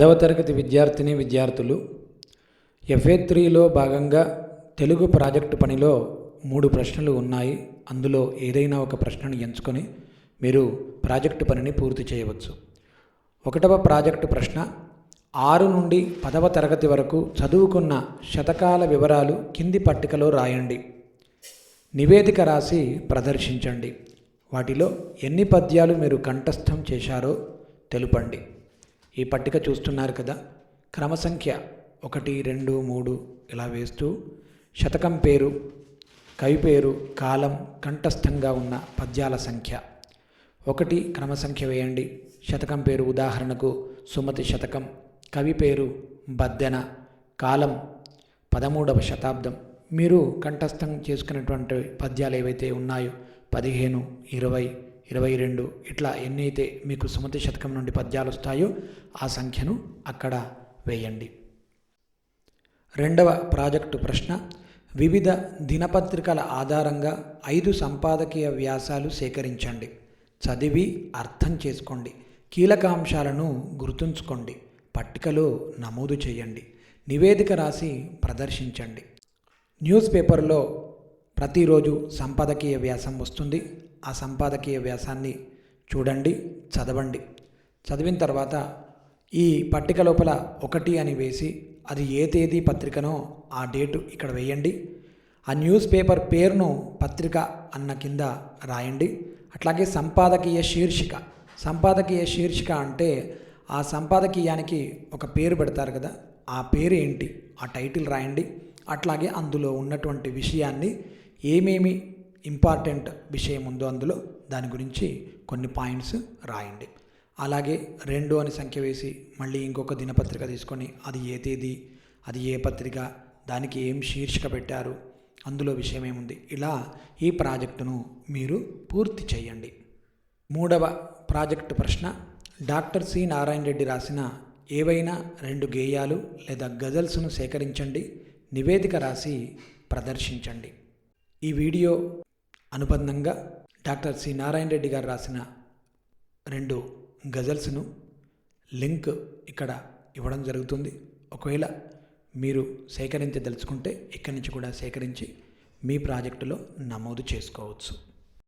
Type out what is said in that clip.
పదవ తరగతి విద్యార్థిని విద్యార్థులు ఎఫ్ఏ త్రీలో భాగంగా తెలుగు ప్రాజెక్టు పనిలో మూడు ప్రశ్నలు ఉన్నాయి. అందులో ఏదైనా ఒక ప్రశ్నను ఎంచుకొని మీరు ప్రాజెక్టు పనిని పూర్తి చేయవచ్చు. ఒకటవ ప్రాజెక్టు ప్రశ్న ఆరు నుండి పదవ తరగతి వరకు చదువుకున్న శతకాల వివరాలు కింది పట్టికలో రాయండి. నివేదిక రాసి ప్రదర్శించండి. వాటిలో ఎన్ని పద్యాలు మీరు కంఠస్థం చేశారో తెలుపండి. ఈ పట్టిక చూస్తున్నారు కదా? క్రమ సంఖ్య ఒకటి రెండు మూడు ఇలా వేస్తూ శతకం పేరు కవి పేరు కాలం కంఠస్థంగా ఉన్న పద్యాల సంఖ్య. ఒకటి క్రమ సంఖ్య వేయండి. శతకం పేరు ఉదాహరణకు సుమతి శతకం కవి పేరు బద్దెన కాలం పదమూడవ శతాబ్దం. మీరు కంఠస్థం చేసుకున్నటువంటి పద్యాలు ఏవైతే ఉన్నాయో పదిహేను ఇరవై ఇరవై రెండు ఇట్లా ఎన్నైతే మీకు సుమతి శతకం నుండి పద్యాలు వస్తాయో ఆ సంఖ్యను అక్కడ వేయండి. రెండవ ప్రాజెక్టు ప్రశ్న వివిధ దినపత్రికల ఆధారంగా ఐదు సంపాదకీయ వ్యాసాలు సేకరించండి. చదివి అర్థం చేసుకోండి. కీలకాంశాలను గుర్తుంచుకోండి. పట్టికలో నమోదు చేయండి. నివేదిక రాసి ప్రదర్శించండి. న్యూస్ పేపర్లో ప్రతిరోజు సంపాదకీయ వ్యాసం వస్తుంది. ఆ సంపాదకీయ వ్యాసాన్ని చూడండి చదవండి. చదివిన తర్వాత ఈ పట్టిక లోపల ఒకటి అని వేసి అది ఏ తేదీ పత్రికనో ఆ డేటు ఇక్కడ వేయండి. ఆ న్యూస్ పేపర్ పేరును పత్రిక అన్న కింద రాయండి. అట్లాగే సంపాదకీయ శీర్షిక. సంపాదకీయ శీర్షిక అంటే ఆ సంపాదకీయానికి ఒక పేరు పెడతారు కదా ఆ పేరు ఏంటి ఆ టైటిల్ రాయండి. అట్లాగే అందులో ఉన్నటువంటి విషయాన్ని ఏమేమి ఇంపార్టెంట్ విషయం ఉందో అందులో దాని గురించి కొన్ని పాయింట్స్ రాయండి. అలాగే రెండు అని సంఖ్య వేసి మళ్ళీ ఇంకొక దినపత్రిక తీసుకొని అది ఏ తేదీ అది ఏ పత్రిక దానికి ఏం శీర్షిక పెట్టారు అందులో విషయం ఏముంది? ఇలా ఈ ప్రాజెక్టును మీరు పూర్తి చేయండి. మూడవ ప్రాజెక్టు ప్రశ్న డాక్టర్ సి నారాయణ రెడ్డి రాసిన ఏవైనా రెండు గేయాలు లేదా గజల్స్ను సేకరించండి నివేదిక రాసి ప్రదర్శించండి. ఈ వీడియో అనుబంధంగా డాక్టర్ సి నారాయణ రెడ్డి గారు రాసిన రెండు గజల్స్ను లింక్ ఇక్కడ ఇవ్వడం జరుగుతుంది. ఒకవేళ మీరు సేకరించదలుచుకుంటే ఇక్కడి నుంచి కూడా సేకరించి మీ ప్రాజెక్టులో నమోదు చేసుకోవచ్చు.